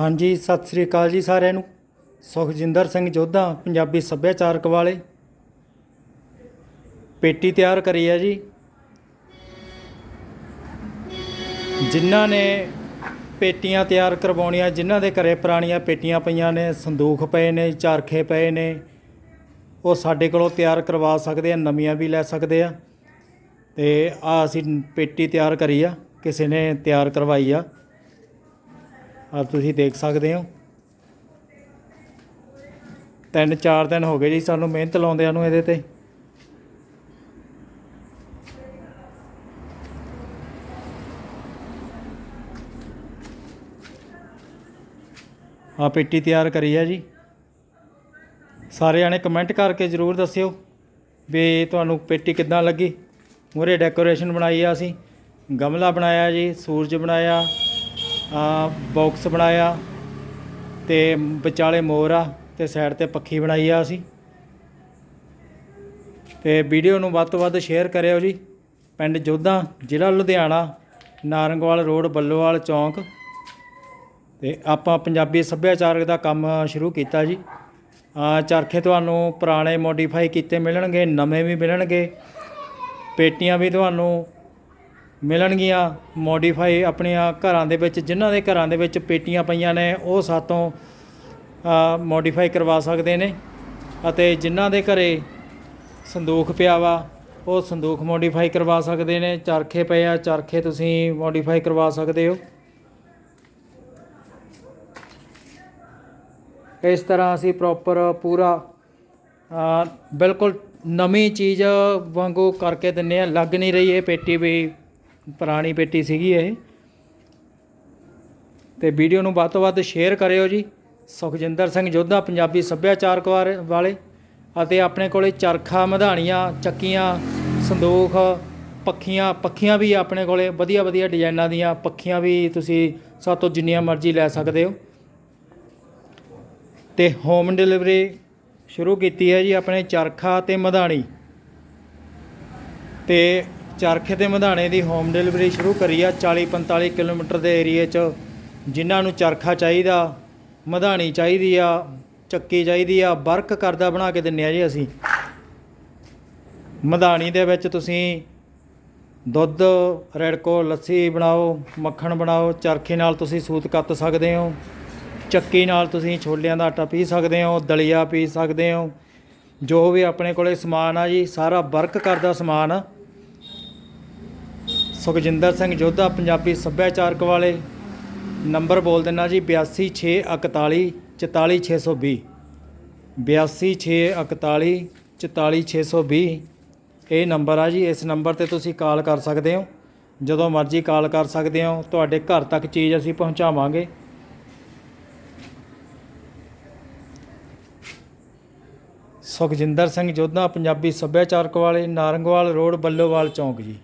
ਹਾਂਜੀ, ਸਤਿ ਸ੍ਰੀ ਅਕਾਲ ਜੀ ਸਾਰਿਆਂ ਨੂੰ। ਸੁਖਜਿੰਦਰ ਸਿੰਘ ਜੋਧਾ, ਪੰਜਾਬੀ ਸੱਭਿਆਚਾਰਕ ਵਾਲੇ। ਪੇਟੀ ਤਿਆਰ ਕਰੀ ਹੈ ਜੀ। ਜਿਨ੍ਹਾਂ ਨੇ ਪੇਟੀਆਂ ਤਿਆਰ ਕਰਵਾਉਣੀਆਂ, ਜਿਨ੍ਹਾਂ ਦੇ ਘਰੇ ਪੁਰਾਣੀਆਂ ਪੇਟੀਆਂ ਪਈਆਂ ਨੇ, ਸੰਦੂਖ ਪਏ ਨੇ, ਚਰਖੇ ਪਏ ਨੇ, ਉਹ ਸਾਡੇ ਕੋਲੋਂ ਤਿਆਰ ਕਰਵਾ ਸਕਦੇ ਆ, ਨਵੀਆਂ ਵੀ ਲੈ ਸਕਦੇ ਆ। ਤੇ ਆ ਅਸੀਂ ਪੇਟੀ ਤਿਆਰ ਕਰੀ ਆ, ਕਿਸੇ ਨੇ ਤਿਆਰ ਕਰਵਾਈ ਆ। ਆ ਤੁਸੀਂ ਦੇਖ ਸਕਦੇ ਹੋ। ਤਿੰਨ ਚਾਰ ਦਿਨ ਹੋ ਗਏ ਜੀ ਸਾਨੂੰ ਮਿਹਨਤ ਲਾਉਂਦਿਆਂ ਨੂੰ ਇਹਦੇ ਤੇ। ਆ ਪੇਟੀ ਤਿਆਰ ਕਰੀ ਹੈ ਜੀ। ਸਾਰੇ ਜਾਣੇ ਕਮੈਂਟ ਕਰਕੇ ਜਰੂਰ ਦੱਸਿਓ ਵੀ ਤੁਹਾਨੂੰ ਪੇਟੀ ਕਿੱਦਾਂ ਲੱਗੀ। ਮੂਰੇ ਡੈਕੋਰੇਸ਼ਨ ਬਣਾਈ ਆ ਅਸੀਂ। ਗਮਲਾ ਬਣਾਇਆ ਜੀ, ਸੂਰਜ ਬਣਾਇਆ। ਬਾਕਸ ਬਣਾਇਆ ਤੇ ਵਿਚਾਲੇ ਮੋਰ ਆ ਤੇ ਸਾਈਡ ਤੇ ਪੱਖੀ ਬਣਾਈ ਆ ਅਸੀਂ। ਤੇ ਵੀਡੀਓ ਨੂੰ ਵੱਧ ਤੋਂ ਵੱਧ ਸ਼ੇਅਰ ਕਰਿਓ ਜੀ। ਪਿੰਡ ਜੋਧਾ, ਜ਼ਿਲ੍ਹਾ ਲੁਧਿਆਣਾ, ਨਾਰੰਗਵਾਲ ਰੋਡ, ਬੱਲੋਵਾਲ ਚੌਂਕ। ਤੇ ਆਪਾਂ ਪੰਜਾਬੀ ਸੱਭਿਆਚਾਰਕ ਦਾ ਕੰਮ ਸ਼ੁਰੂ ਕੀਤਾ ਜੀ। ਚਰਖੇ ਤੁਹਾਨੂੰ ਪੁਰਾਣੇ ਮੋਡੀਫਾਈ ਕੀਤੇ ਮਿਲਣਗੇ, ਨਵੇਂ ਵੀ ਮਿਲਣਗੇ। ਪੇਟੀਆਂ ਵੀ ਤੁਹਾਨੂੰ ਮਿਲਣਗੀਆਂ ਮੋਡੀਫਾਈ ਆਪਣੀਆਂ ਘਰਾਂ ਦੇ ਵਿੱਚ, ਜਿਨ੍ਹਾਂ ਦੇ ਘਰਾਂ ਦੇ ਵਿੱਚ ਪੇਟੀਆਂ ਪਈਆਂ ਨੇ, ਉਹ ਸਾਤੋਂ ਮੋਡੀਫਾਈ ਕਰਵਾ ਸਕਦੇ ਨੇ। ਅਤੇ ਜਿਨ੍ਹਾਂ ਦੇ ਘਰੇ ਸੰਦੂਖ ਪਿਆ ਵਾ, ਉਹ ਸੰਦੂਖ ਮੋਡੀਫਾਈ ਕਰਵਾ ਸਕਦੇ ਨੇ। ਚਰਖੇ ਪਏ ਆ, ਚਰਖੇ ਤੁਸੀਂ ਮੋਡੀਫਾਈ ਕਰਵਾ ਸਕਦੇ ਹੋ। ਇਸ ਤਰ੍ਹਾਂ ਅਸੀਂ ਪ੍ਰੋਪਰ ਪੂਰਾ ਬਿਲਕੁਲ ਨਵੀਂ ਚੀਜ਼ ਵਾਂਗੂ ਕਰਕੇ ਦਿੰਨੇ ਆ। ਲੱਗ ਨਹੀਂ ਰਹੀ ਇਹ ਪੇਟੀ ਵੀ। ਪੁਰਾਣੀ ਪੇਟੀ ਸੀਗੀ ਇਹ। ਤੇ ਵੀਡੀਓ ਨੂੰ ਵੱਧ ਤੋਂ ਵੱਧ ਸ਼ੇਅਰ ਕਰਿਓ ਜੀ। ਸੁਖਜਿੰਦਰ ਸਿੰਘ ਜੋਧਾ, ਪੰਜਾਬੀ ਸੱਭਿਆਚਾਰਕ ਵਾਲੇ ਅਤੇ ਆਪਣੇ ਕੋਲੇ ਚਰਖਾ, ਮਧਾਣੀਆਂ, ਚੱਕੀਆਂ, ਸੰਦੂਖ, ਪੱਖੀਆਂ ਪੱਖੀਆਂ ਵੀ ਆਪਣੇ ਕੋਲੇ ਵਧੀਆ ਵਧੀਆ ਡਿਜ਼ਾਈਨਾਂ ਦੀਆਂ। ਪੱਖੀਆਂ ਵੀ ਤੁਸੀਂ ਸਾਤੋਂ ਜਿੰਨੀਆਂ ਮਰਜ਼ੀ ਲੈ ਸਕਦੇ ਹੋ। ਤੇ ਹੋਮ ਡਿਲੀਵਰੀ ਸ਼ੁਰੂ ਕੀਤੀ ਹੈ ਜੀ ਆਪਣੇ ਚਰਖਾ ਤੇ ਮਧਾਣੀ। ਤੇ ਚਰਖੇ ਤੇ ਮਧਾਣੇ ਦੀ ਹੋਮ ਡਿਲੀਵਰੀ ਸ਼ੁਰੂ ਕਰੀ ਆ 40 45 ਕਿਲੋਮੀਟਰ ਦੇ ਏਰੀਏ 'ਚ, ਜਿਨ੍ਹਾਂ ਨੂੰ ਚਰਖਾ ਚਾਹੀਦਾ, ਮਧਾਣੀ ਚਾਹੀਦੀ ਆ, ਚੱਕੀ ਚਾਹੀਦੀ ਆ, ਵਰਕ ਕਰਦਾ ਬਣਾ ਕੇ ਦਿੰਨੇ ਆ ਜੀ ਅਸੀਂ। ਮਧਾਣੀ ਦੇ ਵਿੱਚ ਤੁਸੀਂ ਦੁੱਧ ਰੈੜਕੋ ਲੱਸੀ ਬਣਾਓ, ਮੱਖਣ ਬਣਾਓ, ਚਰਖੇ ਨਾਲ ਤੁਸੀਂ ਸੂਤ ਕੱਤ ਸਕਦੇ ਹੋ। ਚੱਕੀ ਨਾਲ ਤੁਸੀਂ ਛੋਲਿਆਂ ਦਾ ਆਟਾ ਪੀ ਸਕਦੇ ਹੋ, ਦਲੀਆ ਪੀ ਸਕਦੇ ਹੋ। ਜੋ ਵੀ ਆਪਣੇ ਕੋਲੇ ਸਮਾਨ ਆ ਜੀ, ਸਾਰਾ ਵਰਕ ਕਰਦਾ ਸਮਾਨ। ਸੁਖਜਿੰਦਰ ਸਿੰਘ ਜੋਧਾ, ਪੰਜਾਬੀ ਸੱਭਿਆਚਾਰਕ ਵਾਲੇ। ਨੰਬਰ ਬੋਲ ਦਿੰਨਾ ਜੀ 8261 44620 8261 44620 ਇਹ ਨੰਬਰ ਆ ਜੀ, ਇਸ ਨੰਬਰ ਤੇ ਤੁਸੀਂ ਕਾਲ ਕਰ ਸਕਦੇ ਹੋ। ਜਦੋਂ ਮਰਜ਼ੀ ਕਾਲ ਕਰ ਸਕਦੇ ਹੋ। ਤੁਹਾਡੇ ਘਰ ਤੱਕ ਚੀਜ਼ ਅਸੀਂ ਪਹੁੰਚਾਵਾਂਗੇ। ਸੁਖਜਿੰਦਰ ਸਿੰਘ ਜੋਧਾ, ਪੰਜਾਬੀ ਸੱਭਿਆਚਾਰਕ ਵਾਲੇ, ਨਾਰੰਗਵਾਲ ਰੋਡ, ਬੱਲੋਵਾਲ ਚੌਂਕ ਜੀ।